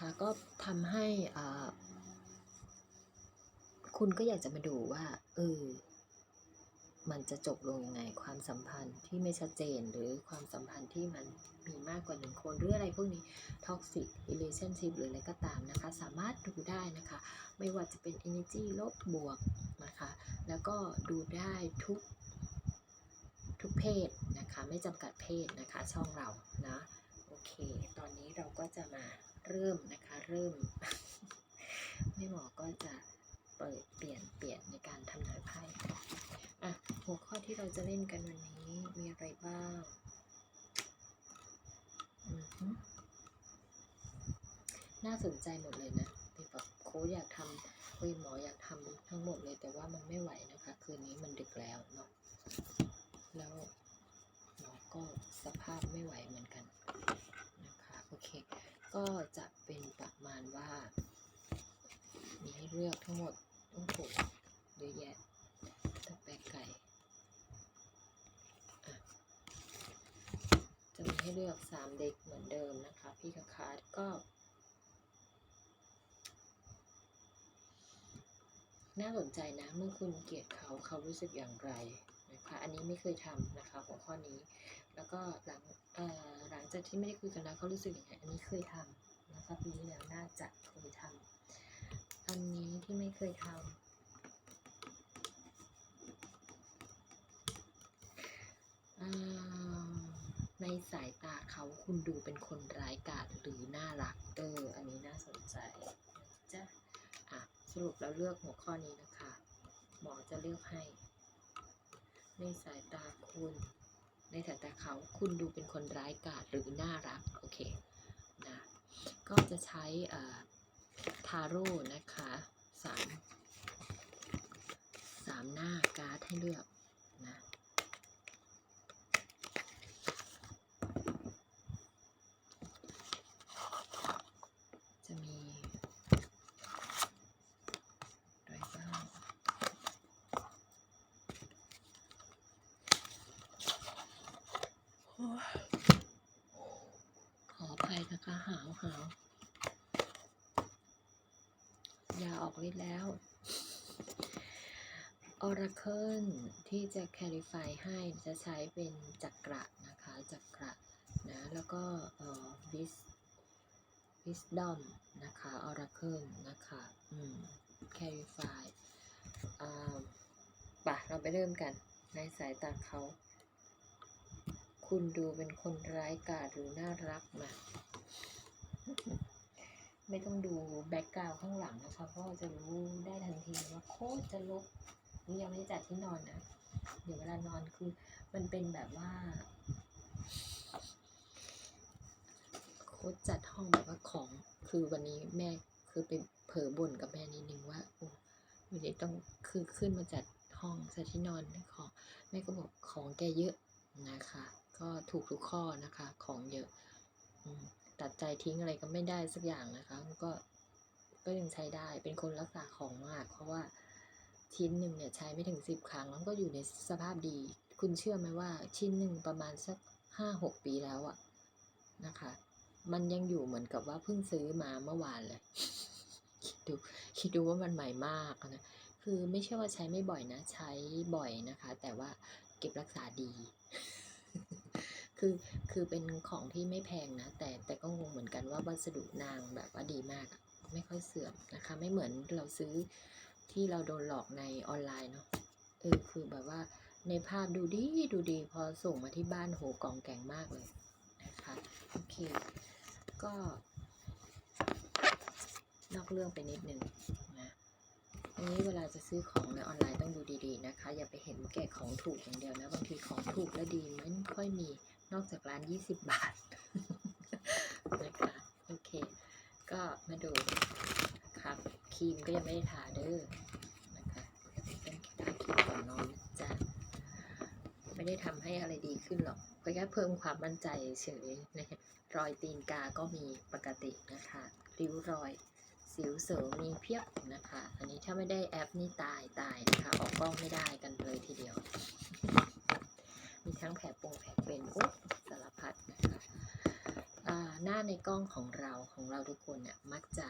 นะคะ ก็ทำให้คุณก็อยากจะมาดูว่าเออมันจะจบลงยังไงความสัมพันธ์ที่ไม่ชัดเจนหรือความสัมพันธ์ที่มันมีมากกว่าหนึ่งคนหรืออะไรพวกนี้ toxic relationship หรืออะไรก็ตามนะคะ สามารถดูได้นะคะ ไม่ว่าจะเป็น energy ลบบวกนะคะ แล้วก็ดูได้ทุกทุกเพศนะคะ ไม่จำกัดเพศนะคะ ช่องเรานะ โอเค ตอนนี้เราก็จะมา เริ่มนะคะเริ่มแม่หมอก็จะเปิดเปลี่ยนเปลี่ยนในการทำนายไพ่อะหัวข้อที่เราจะเล่นกันวันนี้มีอะไรบ้างน่าสนใจหมดเลยนะมีแบบโค้ชอยากทำเฮ้ยหมออยากทำทั้งหมดเลยแต่ว่ามันไม่ไหวนะคะ คืนนี้มันดึกแล้วเนาะแล้วหมอก็สภาพไม่ไหวเหมือนกันนะคะโอเค ก็จะเป็นประมาณว่า มีให้เลือกทั้งหมดต้องถูกเยอะแยะตั้งแต่ไก่จะมีให้เลือกสามเด็กเหมือนเดิมนะคะ พี่คาคาร์ดก็น่าสนใจนะเมื่อคุณเกลียดเขาเขารู้สึกอย่างไร ค่ะ อันนี้ไม่เคยทำนะคะหัวข้อนี้ แล้วก็หลังเอ่อหลังจากที่ไม่ได้คุยกันแล้วเขารู้สึกอย่างไรอันนี้เคยทำนะคะปีที่แล้วน่าจะเคยทำอันนี้ที่ไม่เคยทำอ่าในสายตาเขาคุณดูเป็นคนร้ายกาจหรือน่ารักเอออันนี้น่าสนใจจ๊ะอะสรุปแล้วเลือกหัวข้อนี้นะคะ หมอจะเลือกให้ ในสายตาคุณ ในสายตาเขาคุณดูเป็นคนร้ายกาจหรือน่ารัก โอเคนะก็จะใช้ทาโร่นะคะสามสามหน้าการ์ดให้เลือกนะจะมี อะไรบ้างโอ้ย ขออภัยนะคะ หาวหาวยาออกฤทธิ์แล้ว Oracle ที่จะ clarify ให้จะใช้เป็นจักระนะคะ จักระนะ แล้วก็เอ่อ vis wisdom นะคะ Oracle นะคะอืม clarify อ่าปะเราไปเริ่มกันในสายตาเขา คุณดูเป็นคนร้ายกาจหรือน่ารักมาไม่ต้องดูแบ็กกราวข้างหลังนะคะเพราะจะรู้ได้ทันทีว่าโคตรจะลกนี่ยังไม่ได้จัดที่นอนนะ เดี๋ยวเวลานอนคือมันเป็นแบบว่าโค้ชจัดห้องแบบว่าของคือวันนี้แม่คือไปเผลอบ่นกับแม่นิดนึงว่าโอ้วันนี้ต้องคือขึ้นมาจัดห้องจัดที่นอนของแม่ก็บอกของแกเยอะนะคะ ก็ถูกทุกข้อนะคะ ของเยอะอตัดใจทิ้งอะไรก็ไม่ได้สักอย่างนะคะ ก็ก็ยังใช้ได้เป็นคนรักษาของมาก เพราะว่าชิ้นหนึ่งเนี่ยใช้ไม่ถึงสิบครั้งแล้วก็อยู่ในสภาพดี คุณเชื่อไหมว่าชิ้นหนึ่งประมาณสักห้าหกปีแล้วอะนะคะ มันยังอยู่เหมือนกับว่าเพิ่งซื้อมาเมื่อวานเลยคิดดูคิดดูว่ามันใหม่มากนะคือไม่ใช่ว่าใช้ไม่บ่อยนะ ใช้บ่อยนะคะ แต่ว่าเก็บรักษาดี คือคือเป็นของที่ไม่แพงนะ แต่แต่ก็งงเหมือนกันว่าวัสดุนางแบบว่าดีมาก ไม่ค่อยเสื่อมนะคะ ไม่เหมือนเราซื้อที่เราโดนหลอกในออนไลน์เนาะเออคือแบบว่าในภาพดูดีดูดีพอส่งมาที่บ้านโหกล่องแกงมากเลยนะคะโอเค ก็ นอกเรื่องไปนิดนึงนะอันนี้เวลาจะซื้อของในออนไลน์ต้องดูดีๆนะคะ อย่าไปเห็นแก่ของถูกอย่างเดียวนะ บางทีของถูกและดีไม่ค่อยมี นอกจากร้าน20บาทนะคะโอเค ก็มาดูครับครีมก็ยังไม่ได้ทาเด้อนะคะต้องทาครีมก่อนนอนจ้ะไม่ได้ทำให้อะไรดีขึ้นหรอกก็แค่เพิ่มความมั่นใจเฉยๆนะรอยตีนกาก็มีปกตินะคะริ้วรอยสิวเสริมมีเพียบนะคะ อันนี้ถ้าไม่ได้แอปนี่ตายตายนะคะ ออกกล้องไม่ได้กันเลยทีเดียว มีทั้งแผลปงแผลเป็นโอ๊ยสารพัดนะคะ อ่าหน้า ในกล้องของเราของเราทุกคนเนี่ยมักจะ